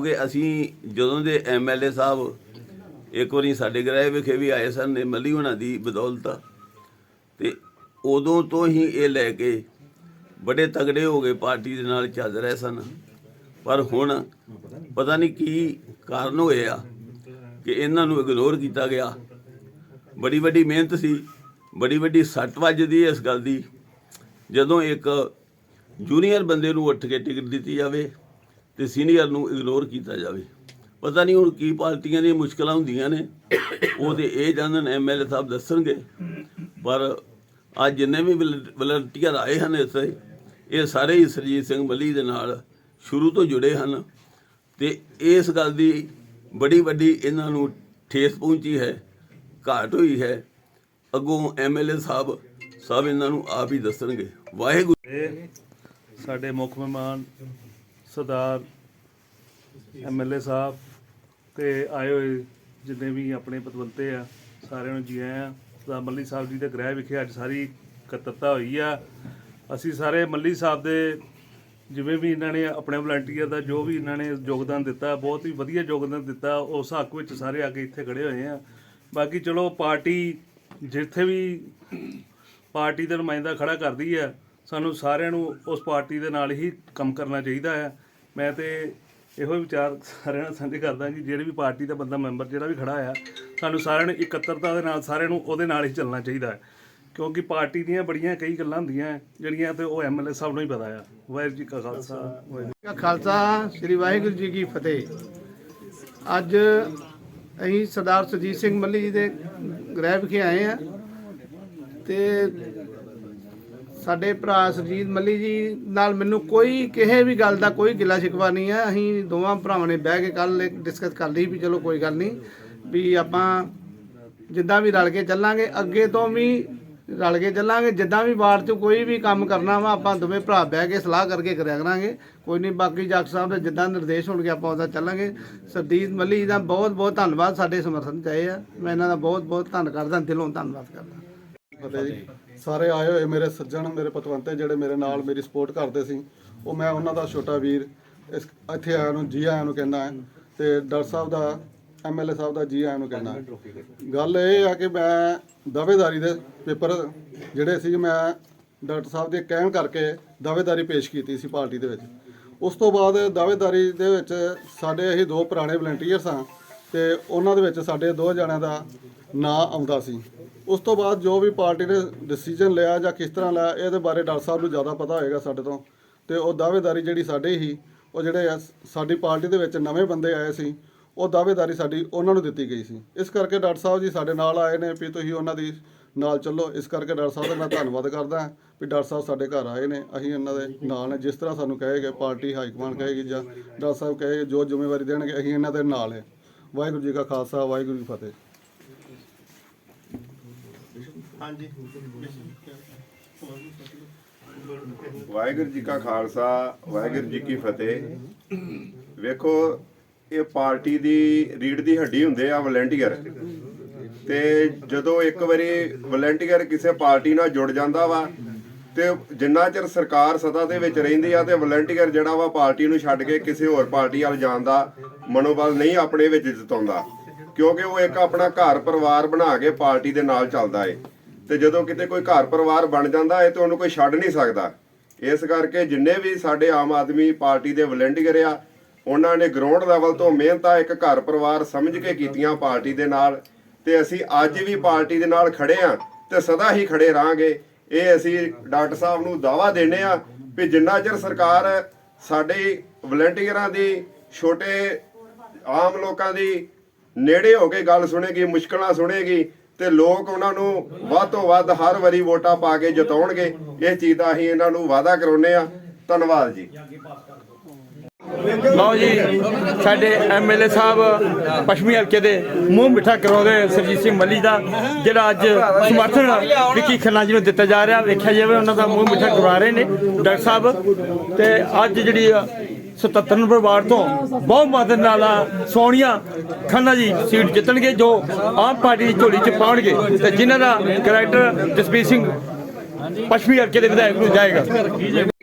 ਕਿਉਂਕਿ ਅਸੀਂ ਜਦੋਂ ਦੇ ਐਮਐਲਏ ਸਾਹਿਬ ਇੱਕ ਵਾਰੀ ਸਾਡੇ ਗ੍ਰਹਿ ਵਿਖੇ ਵੀ ਆਏ ਸਨ ਨੇ ਮੱਲੀ ਹੋਣਾ ਦੀ ਬਦੌਲਤ, ਤੇ ਉਦੋਂ ਤੋਂ ਹੀ ਇਹ ਲੈ ਕੇ ਬੜੇ ਤਗੜੇ ਹੋ ਗਏ, ਪਾਰਟੀ ਦੇ ਨਾਲ ਚੱਲ ਰਹੇ ਸਨ। ਪਰ ਹੁਣ ਪਤਾ ਨਹੀਂ ਕੀ ਕਾਰਨ ਹੋਏ ਆ ਕਿ ਇਹਨਾਂ ਨੂੰ ਇਗਨੋਰ ਕੀਤਾ ਗਿਆ। ਬੜੀ ਵੱਡੀ ਮਿਹਨਤ ਸੀ, ਬੜੀ ਵੱਡੀ ਸੱਟ ਵੱਜਦੀ ਇਸ ਗੱਲ ਦੀ। ਜਦੋਂ ਇੱਕ ਜੂਨੀਅਰ ਬੰਦੇ ਨੂੰ ਉੱਠ ਕੇ ਟਿਕਟ ਦਿੱਤੀ ਜਾਵੇ ਤੇ ਸੀਨੀਅਰ ਨੂੰ ਇਗਨੋਰ ਕੀਤਾ ਜਾਵੇ। ਪਤਾ ਨਹੀਂ ਹੁਣ ਕੀ ਪਾਰਟੀਆਂ ਦੀਆਂ ਮੁਸ਼ਕਲਾਂ ਹੁੰਦੀਆਂ ਨੇ। ਉਹ ਤੇ ਇਹ ਜਾਣਨ ਐਮਐਲਏ ਸਾਹਿਬ ਦੱਸਣਗੇ। ਪਰ ਅੱਜ ਜਿੰਨੇ ਵੀ ਵਲੰਟੀਅਰ ਆਏ ਹਨ ਇੱਥੇ, ਇਹ ਸਾਰੇ ਹੀ ਸਰਜੀਤ ਸਿੰਘ ਮੱਲੀ ਦੇ ਨਾਲ ਸ਼ੁਰੂ ਤੋਂ ਜੁੜੇ ਹਨ। ਤੇ ਇਸ ਗੱਲ ਦੀ ਬੜੀ ਵੱਡੀ ਇਹਨਾਂ ਨੂੰ ਠੇਸ ਪਹੁੰਚੀ ਹੈ, ਘਾਟ ਹੋਈ ਹੈ। ਅੱਗੋਂ ਐਮਐਲਏ ਸਾਹਿਬ, ਸਭ ਇਹਨਾਂ ਨੂੰ ਆਪ ਹੀ ਦੱਸਣਗੇ। ਵਾਹਿਗੁਰੂ ਸਾਡੇ ਮੁੱਖ ਮਹਿਮਾਨ ਸਰਦਾਰ ਐਮਐਲਏ ਸਾਹਿਬ ਤੇ ਆਏ ਹੋਏ ਜਿੰਨੇ ਵੀ ਆਪਣੇ ਪਤਵੰਤੇ ਆ, ਸਾਰਿਆਂ ਨੂੰ ਜੀ ਆਇਆਂ। ਸਰਦਾਰ ਮੱਲੀ ਸਾਹਿਬ ਜੀ ਦੇ ਗ੍ਰਹਿ ਵਿਖੇ ਅੱਜ ਸਾਰੀ ਇਕੱਤਰਤਾ ਹੋਈ ਆ। ਅਸੀਂ ਸਾਰੇ ਮੱਲੀ ਸਾਹਿਬ ਦੇ ਜਿਵੇਂ ਵੀ ਇਹਨਾਂ ਨੇ ਆਪਣੇ ਵਲੰਟੀਅਰ ਦਾ ਜੋ ਵੀ ਇਹਨਾਂ ਨੇ ਯੋਗਦਾਨ ਦਿੱਤਾ, ਬਹੁਤ ਹੀ ਵਧੀਆ ਯੋਗਦਾਨ ਦਿੱਤਾ, ਉਸ ਹੱਕ ਵਿੱਚ ਸਾਰੇ ਆ ਕੇ ਇੱਥੇ ਖੜੇ ਹੋਏ ਆ। ਬਾਕੀ ਚਲੋ ਪਾਰਟੀ ਜਿੱਥੇ ਵੀ ਪਾਰਟੀ ਦਾ ਨੁਮਾਇੰਦਾ ਖੜਾ ਕਰਦੀ ਆ ਸਾਨੂੰ ਸਾਰਿਆਂ ਨੂੰ ਉਸ ਪਾਰਟੀ ਦੇ ਨਾਲ ਹੀ ਕੰਮ ਕਰਨਾ ਚਾਹੀਦਾ ਹੈ। ਮੈਂ ਤੇ ਇਹੋ ਹੀ ਵਿਚਾਰ ਸਾਰਿਆਂ ਨਾਲ ਸਾਂਝੇ ਕਰਦਾ ਕਿ ਜਿਹੜੀ ਵੀ ਪਾਰਟੀ ਦਾ ਬੰਦਾ ਮੈਂਬਰ ਜਿਹੜਾ ਵੀ ਖੜਾ ਆ, ਸਾਨੂੰ ਸਾਰਿਆਂ ਨੂੰ ਇਕੱਤਰਤਾ ਦੇ ਨਾਲ ਸਾਰਿਆਂ ਨੂੰ ਉਹਦੇ ਨਾਲ ਹੀ ਚੱਲਣਾ ਚਾਹੀਦਾ ਹੈ। ਕਿਉਂਕਿ ਪਾਰਟੀ ਦੀਆਂ ਬੜੀਆਂ ਕਈ ਗੱਲਾਂ ਹੁੰਦੀਆਂ ਜਿਹੜੀਆਂ ਤੇ ਉਹ ਐਮਐਲਏ ਸਾਹਿਬ ਨੂੰ ਹੀ ਪਤਾ ਆ। ਵਾਹਿਗੁਰੂ ਜੀ ਕਾ ਖਾਲਸਾ, ਵਾਹਿਗੁਰੂ ਜੀ ਕਾ ਖਾਲਸਾ, ਸ੍ਰੀ ਵਾਹਿਗੁਰੂ ਜੀ ਕੀ ਫਤਿਹ। ਅੱਜ ਅਸੀਂ ਸਰਦਾਰ ਸੁਜੀਤ ਸਿੰਘ ਮੱਲੀ ਜੀ ਦੇ ਗ੍ਰਹਿ ਵਿਖੇ ਆਏ ਆ ਤੇ ਸਾਡੇ ਭਰਾ ਸੁਰਜੀਤ ਮੱਲੀ ਜੀ ਨਾਲ ਮੈਨੂੰ ਕੋਈ ਕਿਸੇ ਵੀ ਗੱਲ ਦਾ ਕੋਈ ਗਿਲਾ ਸ਼ਿਕਵਾ ਨਹੀਂ ਹੈ। ਅਸੀਂ ਦੋਵਾਂ ਭਰਾਵਾਂ ਨੇ ਬਹਿ ਕੇ ਕੱਲ ਡਿਸਕਸ ਕਰ ਲਈ ਵੀ ਚਲੋ ਕੋਈ ਗੱਲ ਨਹੀਂ, ਵੀ ਆਪਾਂ ਜਿੱਦਾਂ ਵੀ ਰਲ ਕੇ ਚੱਲਾਂਗੇ, ਅੱਗੇ ਤੋਂ ਵੀ ਰਲ ਕੇ ਚੱਲਾਂਗੇ, ਜਿੱਦਾਂ ਵੀ ਵਾਰਡ 'ਚ ਕੋਈ ਵੀ ਕੰਮ ਕਰਨਾ ਵਾ, ਆਪਾਂ ਦੋਵੇਂ ਭਰਾ ਬਹਿ ਕੇ ਸਲਾਹ ਕਰਕੇ ਕਰਿਆ ਕਰਾਂਗੇ। ਕੋਈ ਨਹੀਂ, ਬਾਕੀ ਜੱਟ ਸਾਹਿਬ ਦੇ ਜਿੱਦਾਂ ਨਿਰਦੇਸ਼ ਹੋਣਗੇ, ਆਪਾਂ ਉਹਦਾ ਚੱਲਾਂਗੇ। ਸਰਦੀਪ ਮੱਲੀ ਜੀ ਦਾ ਬਹੁਤ ਬਹੁਤ ਧੰਨਵਾਦ ਸਾਡੇ ਸਮਰਥਨ 'ਚ ਆਏ ਆ। ਮੈਂ ਇਹਨਾਂ ਦਾ ਬਹੁਤ ਬਹੁਤ ਧੰਨ ਕਰਦਾ, ਦਿਲੋਂ ਧੰਨਵਾਦ ਕਰਦਾ। ਫਤਿਹ ਜੀ। ਸਾਰੇ ਆਏ ਹੋਏ ਮੇਰੇ ਸੱਜਣ ਮੇਰੇ ਪਤਵੰਤੇ ਜਿਹੜੇ ਮੇਰੇ ਨਾਲ ਮੇਰੀ ਸਪੋਰਟ ਕਰਦੇ ਸੀ ਉਹ ਮੈਂ ਉਹਨਾਂ ਦਾ ਛੋਟਾ ਵੀਰ ਇਸ ਇੱਥੇ ਆਇਆ ਨੂੰ ਜੀ ਆਇਆਂ ਨੂੰ ਕਹਿੰਦਾ ਹਾਂ ਤੇ ਡਾਕਟਰ ਸਾਹਿਬ ਦਾ ਐਮਐਲਏ ਸਾਹਿਬ ਦਾ ਜੀ ਆਇਆਂ ਨੂੰ ਕਹਿੰਦਾ ਗੱਲ ਇਹ ਆ ਕਿ ਮੈਂ ਦਾਅਵੇਦਾਰੀ ਦੇ ਪੇਪਰ ਜਿਹੜੇ ਸੀ ਮੈਂ ਡਾਕਟਰ ਸਾਹਿਬ ਦੇ ਕਹਿਣ ਕਰਕੇ ਦਾਅਵੇਦਾਰੀ ਪੇਸ਼ ਕੀਤੀ ਸੀ ਪਾਰਟੀ ਦੇ ਵਿੱਚ। ਉਸ ਤੋਂ ਬਾਅਦ ਦਾਅਵੇਦਾਰੀ ਦੇ ਵਿੱਚ ਸਾਡੇ ਅਸੀਂ ਦੋ ਪੁਰਾਣੇ ਵਲੰਟੀਅਰ ਸਾਂ ਤੇ ਉਹਨਾਂ ਦੇ ਵਿੱਚ ਸਾਡੇ ਦੋ ਜਣਿਆਂ ਦਾ ਨਾਂ ਆਉਂਦਾ ਸੀ। ਉਸ ਤੋਂ ਬਾਅਦ ਜੋ ਵੀ ਪਾਰਟੀ ਨੇ ਡਿਸੀਜਨ ਲਿਆ ਜਾਂ ਕਿਸ ਤਰ੍ਹਾਂ ਲਿਆ, ਇਹਦੇ ਬਾਰੇ ਡਾਕਟਰ ਸਾਹਿਬ ਨੂੰ ਜ਼ਿਆਦਾ ਪਤਾ ਹੋਏਗਾ ਸਾਡੇ ਤੋਂ। ਤੇ ਉਹ ਦਾਅਵੇਦਾਰੀ ਜਿਹੜੀ ਸਾਡੇ ਹੀ ਉਹ ਜਿਹੜੇ ਆ, ਸਾਡੀ ਪਾਰਟੀ ਦੇ ਵਿੱਚ ਨਵੇਂ ਬੰਦੇ ਆਏ ਸੀ, ਉਹ ਦਾਅਵੇਦਾਰੀ ਸਾਡੀ ਉਹਨਾਂ ਨੂੰ ਦਿੱਤੀ ਗਈ ਸੀ। ਇਸ ਕਰਕੇ ਡਾਕਟਰ ਸਾਹਿਬ ਜੀ ਸਾਡੇ ਨਾਲ ਆਏ ਨੇ ਵੀ ਤੁਸੀਂ ਉਹਨਾਂ ਦੀ ਨਾਲ ਚੱਲੋ। ਇਸ ਕਰਕੇ ਡਾਕਟਰ ਸਾਹਿਬ ਦਾ ਮੈਂ ਧੰਨਵਾਦ ਕਰਦਾ ਵੀ ਡਾਕਟਰ ਸਾਹਿਬ ਸਾਡੇ ਘਰ ਆਏ ਨੇ। ਅਸੀਂ ਇਹਨਾਂ ਦੇ ਨਾਲ ਨੇ। ਜਿਸ ਤਰ੍ਹਾਂ ਸਾਨੂੰ ਕਹੇਗੇ ਪਾਰਟੀ ਹਾਈ ਕਮਾਂਡ ਕਹੇਗੀ ਜਾਂ ਡਾਕਟਰ ਸਾਹਿਬ ਕਹੇਗੇ ਜੋ ਜ਼ਿੰਮੇਵਾਰੀ ਦੇਣਗੇ, ਅਸੀਂ ਇਹਨਾਂ ਦੇ ਨਾਲ ਹੈ। ਵਾਹਿਗੁਰੂ ਜੀ ਕਾ ਖਾਲਸਾ, ਵਾਹਿਗੁਰੂ ਜੀ ਫਤਿਹ। ਫਤਿਹ ਵਾਹਿਗੁਰੂ ਜੀ ਕਾ ਖਾਲਸਾ, ਵਾਹਿਗੁਰੂ ਜੀ ਕੀ ਫਤਿਹ। ਵੇਖੋ, ਇਹ ਪਾਰਟੀ ਦੀ ਰੀੜ ਦੀ ਹੱਡੀ ਹੁੰਦੇ ਆ ਵਲੰਟੀਅਰ। ਤੇ ਜਦੋਂ ਇੱਕ ਵਾਰੀ ਵਲੰਟੀਅਰ ਕਿਸੇ ਪਾਰਟੀ ਨਾਲ ਜੁੜ ਜਾਂਦਾ ਵਾ, ਤੇ ਜਿੰਨਾ ਚਿਰ ਸਰਕਾਰ ਸਤਾ ਦੇ ਵਿੱਚ ਰਹਿੰਦੀ ਆ, ਤੇ ਵਲੰਟੀਅਰ ਜਿਹੜਾ ਵਾ ਪਾਰਟੀ ਨੂੰ ਛੱਡ ਕੇ ਕਿਸੇ ਹੋਰ ਪਾਰਟੀ ਵੱਲ ਜਾਣ ਦਾ ਮਨੋਬਲ ਨਹੀਂ ਆਪਣੇ ਵਿੱਚ ਜਤਾਉਂਦਾ। ਕਿਉਂਕਿ ਉਹ ਇੱਕ ਆਪਣਾ ਘਰ ਪਰਿਵਾਰ ਬਣਾ ਕੇ ਪਾਰਟੀ ਦੇ ਨਾਲ ਚੱਲਦਾ ਏ। ਤੇ ਜਦੋਂ ਕਿਤੇ ਕੋਈ ਘਰ ਪਰਿਵਾਰ ਬਣ ਜਾਂਦਾ ਹੈ ਤੇ ਉਹਨੂੰ ਕੋਈ ਛੱਡ ਨਹੀਂ ਸਕਦਾ। ਇਸ ਕਰਕੇ ਜਿੰਨੇ ਵੀ ਸਾਡੇ ਆਮ ਆਦਮੀ ਪਾਰਟੀ ਦੇ ਵਲੰਟੀਅਰ ਆ, ਉਹਨਾਂ ਨੇ ਗਰਾਊਂਡ ਲੈਵਲ ਤੋਂ ਮਿਹਨਤਾਂ ਇੱਕ ਘਰ ਪਰਿਵਾਰ ਸਮਝ ਕੇ ਕੀਤੀਆਂ ਪਾਰਟੀ ਦੇ ਨਾਲ। ਤੇ ਅਸੀਂ ਅੱਜ ਵੀ ਪਾਰਟੀ ਦੇ ਨਾਲ ਖੜੇ ਆ ਤੇ ਸਦਾ ਹੀ ਖੜੇ ਰਾਂਗੇ ਇਹ ਅਸੀਂ ਡਾਕਟਰ ਸਾਹਿਬ ਨੂੰ ਦਾਵਾ ਦਿੰਨੇ ਆ ਵੀ ਜਿੰਨਾ ਚਿਰ ਸਰਕਾਰ ਸਾਡੇ ਵਲੰਟੀਅਰਾਂ ਦੀ, ਛੋਟੇ ਆਮ ਲੋਕਾਂ ਦੀ ਨੇੜੇ ਹੋ ਕੇ ਗੱਲ ਸੁਣੇਗੀ, ਮੁਸ਼ਕਲਾਂ ਸੁਣੇਗੀ ਤੇ ਲੋਕ ਉਹਨਾਂ ਨੂੰ ਵੱਧ ਤੋਂ ਵੱਧ ਹਰ ਵਾਰੀ ਵੋਟਾਂ ਪਾ ਕੇ ਜਿਤਾਉਣਗੇ। ਇਹ ਚੀਜ਼ ਦਾ ਅਸੀਂ ਇਹਨਾਂ ਨੂੰ ਵਾਅਦਾ ਕਰਾਉਨੇ ਆ ਧੰਨਵਾਦ ਜੀ। ਲਓ ਜੀ, ਸਾਡੇ ਐਮਐਲਏ ਸਾਹਿਬ ਪਸ਼ਮੀ ਹਲਕੇ ਦੇ ਮੂੰਹ ਮਿੱਠਾ ਕਰਾਉਂਦੇ ਸਰਜੀਤ ਸਿੰਘ ਮੱਲੀ ਦਾ, ਜਿਹੜਾ ਅੱਜ ਸਮਰਥਨ ਵਿੱਕੀ ਖੰਨਾ ਜੀ ਨੂੰ ਦਿੱਤਾ ਜਾ ਰਿਹਾ। ਵੇਖਿਆ ਜਾਵੇ, ਉਹਨਾਂ ਦਾ ਮੂੰਹ ਮਿੱਠਾ ਕਰਵਾ ਰਹੇ ਨੇ ਡਾਕਟਰ ਸਾਹਿਬ। ਤੇ ਅੱਜ ਜਿਹੜੀ 77 ਨੰਬਰ ਵਾਰਡ ਤੋਂ ਬਹੁਤ ਮਦਦ ਨਾਲ ਸੋਨੀਆ ਖੰਨਾ ਜੀ ਸੀਟ ਜਿੱਤਣਗੇ, ਜੋ ਆਮ ਪਾਰਟੀ ਦੀ ਝੋਲੀ 'ਚ ਪਾਉਣਗੇ ਤੇ ਜਿਨ੍ਹਾਂ ਦਾ ਕੈਰੈਕਟਰ ਜਸਪੀਰ ਸਿੰਘ ਪਸ਼ਮੀ ਹਲਕੇ ਦੇ ਵਿਧਾਇਕ ਨੂੰ ਜਾਏਗਾ।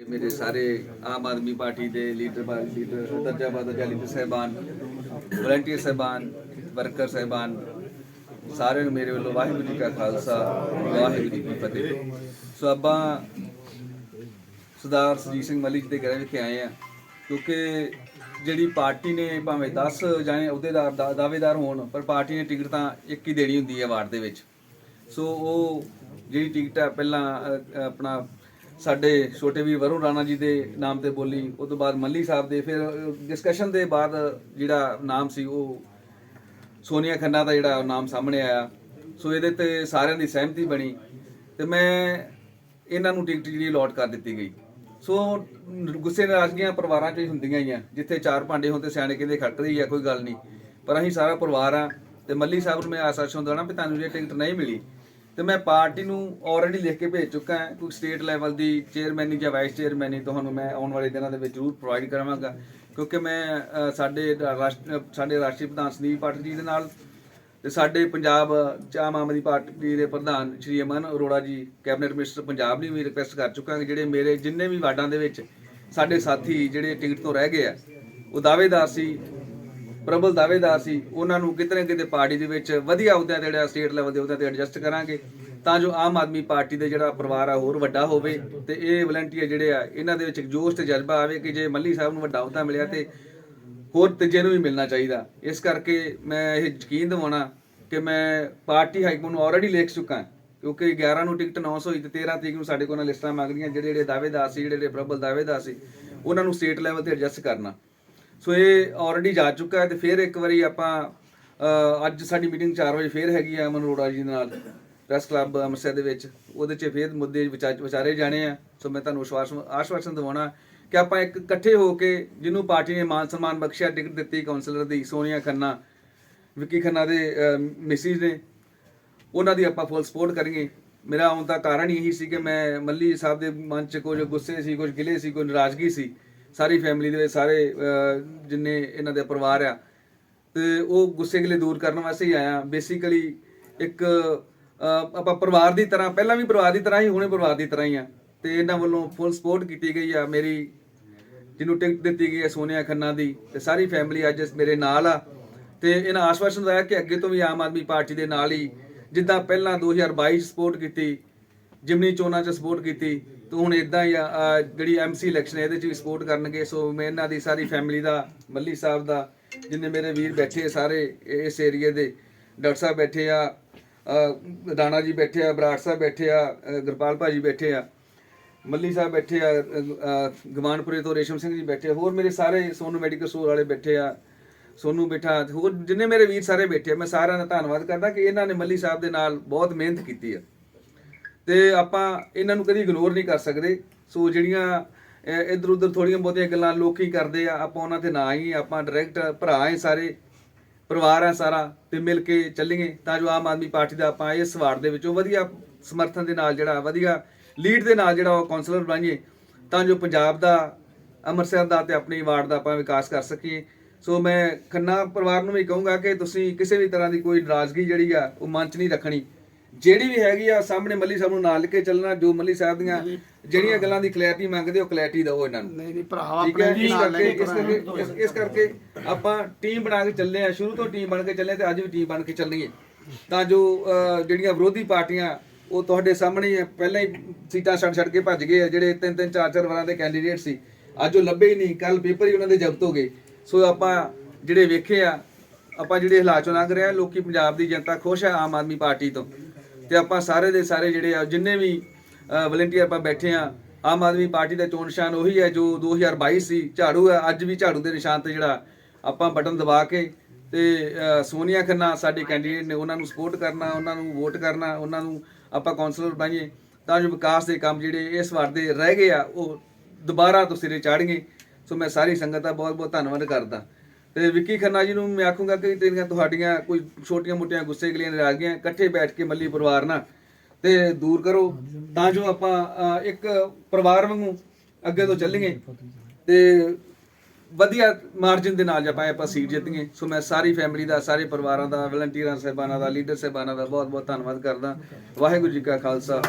ਮੇਰੇ ਸਾਰੇ ਆਮ ਆਦਮੀ ਪਾਰਟੀ ਦੇ ਲੀਡਰ ਬਾ- ਲੀਡਰ, ਦਰਜਾ ਬਦਰਜਾ ਲੀਡਰ ਸਾਹਿਬਾਨ, ਵਲੰਟੀਅਰ ਸਾਹਿਬਾਨ, ਵਰਕਰ ਸਾਹਿਬਾਨ, ਸਾਰਿਆਂ ਨੂੰ ਮੇਰੇ ਵੱਲੋਂ ਵਾਹਿਗੁਰੂ ਜੀ ਕਾ ਖਾਲਸਾ, ਵਾਹਿਗੁਰੂ ਜੀ ਕੀ ਫਤਿਹ। ਸੋ ਆਪਾਂ ਸਰਦਾਰ ਸੁਰਜੀਤ ਸਿੰਘ ਮਲਿਕ ਜੀ ਦੇ ਘਰੇ ਵਿਖੇ ਆਏ ਆ ਕਿਉਂਕਿ ਜਿਹੜੀ ਪਾਰਟੀ ਨੇ ਭਾਵੇਂ 10 ਜਾਣੇ ਅਹੁਦੇਦਾਰ ਦਾ- ਦਾਅਵੇਦਾਰ ਹੋਣ, ਪਰ ਪਾਰਟੀ ਨੇ ਟਿਕਟ ਤਾਂ ਇੱਕ ਹੀ ਦੇਣੀ ਹੁੰਦੀ ਹੈ ਵਾਰਡ ਦੇ ਵਿੱਚ। ਸੋ ਉਹ ਜਿਹੜੀ ਟਿਕਟ ਹੈ ਪਹਿਲਾਂ ਆਪਣਾ ਸਾਡੇ ਛੋਟੇ ਵੀਰ ਵਰੁਣ ਰਾਣਾ ਜੀ ਦੇ ਨਾਮ ਤੇ ਬੋਲੀ ਉਸ ਤੋਂ ਬਾਅਦ ਮੱਲੀ ਸਾਹਿਬ ਦੇ, ਫਿਰ ਡਿਸਕਸ਼ਨ ਦੇ ਬਾਅਦ ਜਿਹੜਾ ਨਾਮ ਸੀ ਉਹ ਸੋਨੀਆ ਖੰਨਾ ਦਾ ਜਿਹੜਾ ਨਾਮ ਸਾਹਮਣੇ ਆਇਆ। ਸੋ ਇਹਦੇ ਤੇ ਸਾਰਿਆਂ ਦੀ ਸਹਿਮਤੀ ਬਣੀ ਤੇ ਮੈਂ ਇਹਨਾਂ ਨੂੰ ਟਿਕਟ ਜਿਹੜੀ ਅਲਾਟ ਕਰ ਦਿੱਤੀ ਗਈ। ਸੋ ਗੁੱਸੇ ਨਾਰਾਜ਼ਗੀਆਂ ਪਰਿਵਾਰਾਂ 'ਚ ਹੀ ਹੁੰਦੀਆਂ ਹੀ ਆ। ਜਿੱਥੇ ਚਾਰ ਭਾਂਡੇ ਹੁੰਦੇ ਸਿਆਣੇ ਕਹਿੰਦੇ ਖੜਕਦੇ ਹੀ ਆ, ਕੋਈ ਗੱਲ ਨਹੀਂ। ਪਰ ਅਸੀਂ ਸਾਰਾ ਪਰਿਵਾਰ ਆ ਤੇ ਮੱਲੀ ਸਾਹਿਬ ਨੂੰ ਮੈਂ ਆਸਾਸ਼ਨ ਦੇਣਾ ਵੀ ਤੁਹਾਨੂੰ ਜੇ ਟਿਕਟ ਨਹੀਂ ਮਿਲੀ। ਤੇ ਮੈਂ ਪਾਰਟੀ ਨੂੰ ਆਲਰੇਡੀ ਲਿਖ ਕੇ ਭੇਜ ਚੁੱਕਾ ਹਾਂ, ਕੋਈ ਸਟੇਟ ਲੈਵਲ ਦੀ ਚੇਅਰਮੈਨੀ ਜਾਂ ਵਾਈਸ ਚੇਅਰਮੈਨੀ ਤੁਹਾਨੂੰ ਮੈਂ ਆਉਣ ਵਾਲੇ ਦਿਨਾਂ ਦੇ ਵਿੱਚ ਜ਼ਰੂਰ ਪ੍ਰੋਵਾਈਡ ਕਰਾਵਾਂਗਾ ਕਿਉਂਕਿ ਮੈਂ ਸਾਡੇ ਰਾਸ਼ਟਰ, ਸਾਡੇ ਰਾਸ਼ਟਰੀ ਪ੍ਰਧਾਨ ਸੰਦੀਪ ਪਾਟਿਲ ਜੀ ਦੇ ਨਾਲ ਤੇ ਸਾਡੇ ਪੰਜਾਬ ਚ ਆਮ ਆਦਮੀ ਪਾਰਟੀ ਦੇ ਪ੍ਰਧਾਨ ਸ਼੍ਰੀ ਅਮਨ ਅਰੋੜਾ ਜੀ, ਕੈਬਨਿਟ ਮਿਨਿਸਟਰ ਪੰਜਾਬ ਨੇ ਵੀ ਰਿਕੁਐਸਟ ਕਰ ਚੁੱਕਾ ਕਿ ਜਿਹੜੇ ਮੇਰੇ ਜਿੰਨੇ ਵੀ ਵਾਰਡਾਂ ਦੇ ਵਿੱਚ ਸਾਡੇ ਸਾਥੀ ਜਿਹੜੇ ਟਿਕਟ ਤੋਂ ਰਹਿ ਗਏ ਆ, ਉਹ ਦਾਅਵੇਦਾਰ ਸੀ, ਪ੍ਰਬਲ ਦਾਅਵੇਦਾਰ ਸੀ, ਉਹਨਾਂ ਨੂੰ ਕਿਤੇ ਨਾ ਕਿਤੇ ਪਾਰਟੀ ਦੇ ਵਿੱਚ ਵਧੀਆ ਅਹੁਦਿਆਂ ਤੇ ਜਿਹੜਾ ਸਟੇਟ ਲੈਵਲ ਦੇ ਅਹੁਦਿਆਂ ਤੇ ਐਡਜਸਟ ਕਰਾਂਗੇ, ਤਾਂ ਜੋ ਆਮ ਆਦਮੀ ਪਾਰਟੀ ਦੇ ਜਿਹੜਾ ਪਰਿਵਾਰ ਆ ਹੋਰ ਵੱਡਾ ਹੋਵੇ ਤੇ ਇਹ ਵਲੰਟੀਅਰ ਜਿਹੜੇ ਆ, ਇਹਨਾਂ ਦੇ ਵਿੱਚ ਇੱਕ ਜੋਸ਼ ਤੇ ਜਜ਼ਬਾ ਆਵੇ ਕਿ ਜੇ ਮੱਲੀ ਸਾਹਿਬ ਨੂੰ ਵੱਡਾ ਅਹੁਦਾ ਮਿਲਿਆ ਤੇ ਹੋਰ ਤੀਜੇ ਨੂੰ ਵੀ ਮਿਲਣਾ ਚਾਹੀਦਾ। ਇਸ ਕਰਕੇ ਮੈਂ ਇਹ ਯਕੀਨ ਦਿਵਾਉਣਾ ਕਿ ਮੈਂ ਪਾਰਟੀ ਹਾਈਕਮਾਂਡ ਨੂੰ ਆਲਰੇਡੀ ਲਿਖ ਚੁੱਕਾ ਕਿਉਂਕਿ 11 ਨੂੰ ਟਿਕਟ 900 ਹੋਈ ਤੇ 13 ਤਰੀਕ ਨੂੰ ਸਾਡੇ ਕੋਲ ਲਿਸਟਾਂ ਮੰਗਦੀਆਂ, ਜਿਹੜੇ ਜਿਹੜੇ ਦਾਅਵੇਦਾਰ ਸੀ, ਜਿਹੜੇ ਜਿਹੜੇ ਪ੍ਰਬਲ ਦਾਅਵੇਦਾਰ ਸੀ, ਉਹਨਾਂ ਨੂੰ ਸਟੇਟ ਲੈਵਲ ਤੇ ਐਡਜਸਟ ਕਰਨਾ। ਸੋ ਇਹ ਆਲਰੇਡੀ ਜਾ ਚੁੱਕਾ ਹੈ ਤੇ ਫਿਰ ਇੱਕ ਵਾਰੀ ਆਪਾਂ ਅੱਜ ਸਾਡੀ ਮੀਟਿੰਗ 4 ਵਜੇ ਫਿਰ ਹੈਗੀ ਆ ਅਮਨ ਅਰੋੜਾ ਜੀ ਦੇ ਨਾਲ ਪ੍ਰੈਸ ਕਲੱਬ ਅੰਮ੍ਰਿਤਸਰ ਦੇ ਵਿੱਚ। ਉਹਦੇ 'ਚ ਫਿਰ ਮੁੱਦੇ ਵਿਚਾ- ਵਿਚਾਰੇ ਜਾਣੇ ਆ। ਸੋ ਮੈਂ ਤੁਹਾਨੂੰ ਵਿਸ਼ਵਾਸ ਆਸ਼ਵਾਸਨ ਦਿਵਾਉਣਾ ਕਿ ਆਪਾਂ ਇੱਕ ਇਕੱਠੇ ਹੋ ਕੇ ਜਿਹਨੂੰ ਪਾਰਟੀ ਨੇ ਮਾਨ ਸਨਮਾਨ ਬਖਸ਼ਿਆ, ਟਿਕਟ ਦਿੱਤੀ ਕਾਉਂਸਲਰ ਦੀ, ਸੋਨੀਆ ਖੰਨਾ, ਵਿੱਕੀ ਖੰਨਾ ਦੇ ਮਿਸਿਸ ਨੇ, ਉਹਨਾਂ ਦੀ ਆਪਾਂ ਫੁੱਲ ਸਪੋਰਟ ਕਰਾਂਗੇ ਮੇਰਾ ਆਉਣ ਦਾ ਕਾਰਨ ਇਹੀ ਸੀ ਕਿ ਮੈਂ ਮੱਲੀ ਸਾਹਿਬ ਦੇ ਮਨ 'ਚ ਕੁਝ ਗੁੱਸੇ ਸੀ, ਕੁਝ ਗਿਲੇ ਸੀ ਕੋਈ ਨਾਰਾਜ਼ਗੀ ਸੀ। ਸਾਰੀ ਫੈਮਿਲੀ ਦੇ ਵਿੱਚ ਸਾਰੇ ਜਿੰਨੇ ਇਹਨਾਂ ਦੇ ਪਰਿਵਾਰ ਆ, ਤੇ ਉਹ ਗੁੱਸੇ ਗਿਲੇ ਦੂਰ ਕਰਨ ਵਾਸਤੇ ਹੀ ਆਇਆ। ਬੇਸਿਕਲੀ ਇੱਕ ਆਪਾਂ ਪਰਿਵਾਰ ਦੀ ਤਰ੍ਹਾਂ, ਪਹਿਲਾਂ ਵੀ ਪਰਿਵਾਰ ਦੀ ਤਰ੍ਹਾਂ ਹੀ, ਹੁਣੇ ਪਰਿਵਾਰ ਦੀ ਤਰ੍ਹਾਂ ਹੀ ਆ। ਤੇ ਇਹਨਾਂ ਵੱਲੋਂ ਫੁੱਲ ਸਪੋਰਟ ਕੀਤੀ ਗਈ ਆ। ਮੇਰੀ ਜਿਹਨੂੰ ਟਿਕਟ ਦਿੱਤੀ ਗਈ ਹੈ ਸੋਨੀਆ ਖੰਨਾ ਦੀ ਤੇ ਸਾਰੀ ਫੈਮਿਲੀ ਅੱਜ ਮੇਰੇ ਨਾਲ ਆ। ਤੇ ਇਹਨਾਂ ਆਸ਼ਵਾਸਨ ਦਿਵਾਇਆ ਕਿ ਅੱਗੇ ਤੋਂ ਵੀ ਆਮ ਆਦਮੀ ਪਾਰਟੀ ਦੇ ਨਾਲ ਹੀ ਜਿੱਦਾਂ ਪਹਿਲਾਂ 2022 ਸਪੋਰਟ ਕੀਤੀ ਜਿਮਨੀ ਚੋਣਾਂ 'ਚ ਸਪੋਰਟ ਕੀਤੀ ਤੇ ਹੁਣ ਇਦਾਂ ਹੀ ਆ, ਆ, ਜਿਹੜੀ ਐਮਸੀ ਇਲੈਕਸ਼ਨ ਇਹਦੇ 'ਚ ਵੀ ਸਪੋਰਟ ਕਰਨਗੇ। ਸੋ ਮੈਂ ਇਹਨਾਂ ਦੀ ਸਾਰੀ ਫੈਮਿਲੀ ਦਾ ਮੱਲੀ ਸਾਹਿਬ ਦਾ ਜਿੰਨੇ ਮੇਰੇ ਵੀਰ ਬੈਠੇ ਸਾਰੇ ਇਸ ਏਰੀਏ ਦੇ ਡਾਕਟਰ ਸਾਹਿਬ ਬੈਠੇ ਆ ਰਾਣਾ ਜੀ ਬੈਠੇ ਆ ਬਰਾੜ ਸਾਹਿਬ ਬੈਠੇ ਆ ਅ, ਗੁਰਪਾਲ ਭਾਜੀ ਬੈਠੇ ਆ। ਮੱਲੀ ਸਾਹਿਬ ਬੈਠੇ ਆ ਗਵਾਨਪੁਰੇ ਤੋਂ ਰੇਸ਼ਮ ਸਿੰਘ ਜੀ ਬੈਠੇ ਆ, ਹੋਰ ਮੇਰੇ ਸਾਰੇ ਸੋਨੂ ਮੈਡੀਕਲ ਸਟੋਰ ਵਾਲੇ ਬੈਠੇ ਆ, ਸੋਨੂ ਬੈਠਾ ਹੋਰ ਜਿੰਨੇ ਮੇਰੇ ਵੀਰ ਸਾਰੇ ਬੈਠੇ ਆ, ਮੈਂ ਸਾਰਿਆਂ ਦਾ ਧੰਨਵਾਦ ਕਰਦਾ ਕਿ ਇਹਨਾਂ ਨੇ ਮੱਲੀ ਸਾਹਿਬ ਦੇ ਨਾਲ ਬਹੁਤ ਮਿਹਨਤ ਕੀਤੀ ਆ। ਤੇ ਆਪਾਂ ਇਹਨਾਂ ਨੂੰ ਕਦੀ ਇਗਨੋਰ ਨਹੀਂ ਕਰ ਸਕਦੇ। ਸੋ ਜਿਹੜੀਆਂ ਇਧਰ ਉਧਰ ਥੋੜੀਆਂ ਬਹੁਤੀਆਂ ਗੱਲਾਂ ਲੋਕੀ ਕਰਦੇ ਆ, ਆਪਾਂ ਉਹਨਾਂ ਤੇ ਨਾ ਹੀ ਆਪਾਂ ਡਾਇਰੈਕਟ ਭਰਾ ਹੈ ਸਾਰੇ, ਪਰਿਵਾਰ ਹੈ ਸਾਰਾ, ਤੇ ਮਿਲ ਕੇ ਚੱਲੀਏ, ਤਾਂ ਜੋ ਆਮ ਆਦਮੀ ਪਾਰਟੀ ਦਾ ਆਪਾਂ ਇਸ ਵਾਰਡ ਦੇ ਵਿੱਚੋਂ ਵਧੀਆ ਸਮਰਥਨ ਦੇ ਨਾਲ ਜਿਹੜਾ ਵਧੀਆ ਲੀਡ ਦੇ ਨਾਲ ਜਿਹੜਾ ਉਹ ਕਾਉਂਸਲਰ ਬਣਾਈਏ ਤਾਂ ਜੋ ਪੰਜਾਬ ਦਾ ਅੰਮ੍ਰਿਤਸਰ ਦਾ ਤੇ ਆਪਣੀ ਵਾਰਡ ਦਾ ਆਪਾਂ ਵਿਕਾਸ ਕਰ ਸਕੀਏ। ਸੋ ਮੈਂ ਖੰਨਾ ਪਰਿਵਾਰ ਨੂੰ ਵੀ ਕਹੂੰਗਾ ਕਿ ਤੁਸੀਂ ਕਿਸੇ ਵੀ ਤਰ੍ਹਾਂ ਦੀ ਕੋਈ ਨਾਰਾਜ਼ਗੀ ਜਿਹੜੀ ਆ ਉਹ ਮਨ 'ਚ ਨਹੀਂ ਰੱਖਣੀ। ਜਿਹੜੀ ਵੀ ਹੈਗੀ ਆ ਸਾਹਮਣੇ ਮੱਲੀ ਸਾਹਿਬ ਨੂੰ ਨਾਲ ਲੈ ਕੇ ਚੱਲਣਾ ਜੋ ਮੱਲੀ ਸਾਹਿਬ ਦੀਆਂ ਜਿਹੜੀਆਂ ਗੱਲਾਂ ਦੀ ਕਲੈਰਿਟੀ ਮੰਗਦੇ ਉਹ ਕਲੈਰਿਟੀ ਦਿਓ ਇਹਨਾਂ ਨੂੰ। ਨਹੀਂ ਨਹੀਂ ਭਰਾ ਠੀਕ ਹੈ? ਆਪਣੇ ਨਾਲ ਲੈ ਕਰਕੇ ਕੇ ਇਸ ਕਰਕੇ ਇਸ- ਕਰਕੇ ਆਪਾਂ ਟੀਮ ਬਣਾ ਕੇ ਚੱਲੇ ਆ ਸ਼ੁਰੂ ਤੋਂ ਟੀਮ ਬਣ ਕੇ ਚੱਲੇ ਤੇ ਅੱਜ ਵੀ ਟੀਮ ਬਣ ਕੇ ਚੱਲਣਗੇ ਤਾਂ ਜੋ ਜਿਹੜੀਆਂ ਵਿਰੋਧੀ ਪਾਰਟੀਆਂ ਉਹ ਤੁਹਾਡੇ ਸਾਹਮਣੇ ਹੀ ਹੈ, ਪਹਿਲਾਂ ਹੀ ਸੀਟਾਂ ਛੱਡ ਛੱਡ ਕੇ ਭੱਜ ਗਏ ਆ ਜਿਹੜੇ ਤਿੰਨ ਤਿੰਨ ਚਾਰ ਚਾਰ ਵਾਰਾਂ ਦੇ ਕੈਂਡੀਡੇਟ ਸੀ। ਅੱਜ ਉਹ ਲੱਭੇ ਹੀ ਨਹੀਂ। ਕੱਲ ਪੇਪਰ ਹੀ ਉਹਨਾਂ ਦੇ ਜ਼ਬਤ ਹੋ ਗਏ। ਸੋ ਆਪਾਂ ਜਿਹੜੇ ਵੇਖੇ ਆ ਆਪਾਂ ਜਿਹੜੇ ਹਾਲਾਤ ਚੋਂ ਲੰਘ ਰਹੇ ਆ ਲੋਕੀ ਪੰਜਾਬ ਦੀ ਜਨਤਾ ਖੁਸ਼ ਹੈ ਆਮ ਆਦਮੀ ਪਾਰਟੀ ਤੋਂ। ਤੇ ਆਪਾਂ ਸਾਰੇ ਦੇ ਸਾਰੇ ਜਿਹੜੇ ਆ ਜਿੰਨੇ ਵੀ ਵਲੰਟੀਅਰ ਆਪਾਂ ਬੈਠੇ ਆ ਆਮ ਆਦਮੀ ਪਾਰਟੀ ਦਾ ਚੋਣ ਨਿਸ਼ਾਨ ਉਹੀ ਹੈ ਜੋ 2022 ਸੀ। ਝਾੜੂ ਹੈ ਅੱਜ ਵੀ ਝਾੜੂ ਦੇ ਨਿਸ਼ਾਨ ਤੇ ਜਿਹੜਾ ਆਪਾਂ ਬਟਨ ਦਬਾ ਕੇ ਤੇ ਅ, ਸੋਨੀਆ ਖੰਨਾ ਸਾਡੇ ਕੈਂਡੀਡੇਟ ਨੇ ਉਹਨਾਂ ਨੂੰ ਸਪੋਰਟ ਕਰਨਾ ਉਹਨਾਂ ਨੂੰ ਵੋਟ ਕਰਨਾ ਉਹਨਾਂ ਨੂੰ ਆਪਾਂ ਕਾਉਂਸਲਰ ਬਣਾਈਏ, ਤਾਂ ਜੋ ਵਿਕਾਸ ਦੇ ਕੰਮ ਜਿਹੜੇ ਇਸ ਵਾਰ ਦੇ ਰਹਿ ਗਏ ਆ, ਉਹ ਦੁਬਾਰਾ ਤੋਂ ਸਿਰੇ ਚਾੜਨਗੇ ਸੋ ਮੈਂ ਸਾਰੀ ਸੰਗਤ ਦਾ ਬਹੁਤ ਬਹੁਤ ਧੰਨਵਾਦ ਕਰਦਾ। ਤੇ ਵਿੱਕੀ ਖੰਨਾ ਜੀ ਨੂੰ ਮੈਂ ਆਖੂੰਗਾ ਕਿ ਤੇਰੀਆਂ ਤੁਹਾਡੀਆਂ ਕੋਈ ਛੋਟੀਆਂ-ਮੋਟੀਆਂ ਗੁੱਸੇ ਗਲੀਆਂ ਨਾਰਾਜ਼ਗੀਆਂ, ਇਕੱਠੇ ਬੈਠ ਕੇ ਮੱਲੀ ਪਰਿਵਾਰ ਨਾਲ ਤੇ ਦੂਰ ਕਰੋ, ਤਾਂ ਜੋ ਆਪਾਂ ਇੱਕ ਪਰਿਵਾਰ ਵਾਂਗੂ ਅੱਗੇ ਤੋਂ ਚੱਲੀਏ। ਤੇ ਵਧੀਆ ਮਾਰਜਨ ਦੇ ਨਾਲ ਜੇ ਆਪਾਂ ਆਪਾਂ ਸੀਟ ਜਿੱਤੀਏ। ਸੋ ਮੈਂ ਸਾਰੀ ਫੈਮਿਲੀ ਦਾ, ਸਾਰੇ ਪਰਿਵਾਰਾਂ ਦਾ ਵਲੰਟੀਅਰਾਂ ਸਹਿਬਾਨਾਂ ਦਾ ਲੀਡਰ ਸਹਿਬਾਨਾਂ ਦਾ ਬਹੁਤ ਬਹੁਤ ਧੰਨਵਾਦ ਕਰਦਾ। ਵਾਹਿਗੁਰੂ ਜੀ ਕਾ ਖਾਲਸਾ।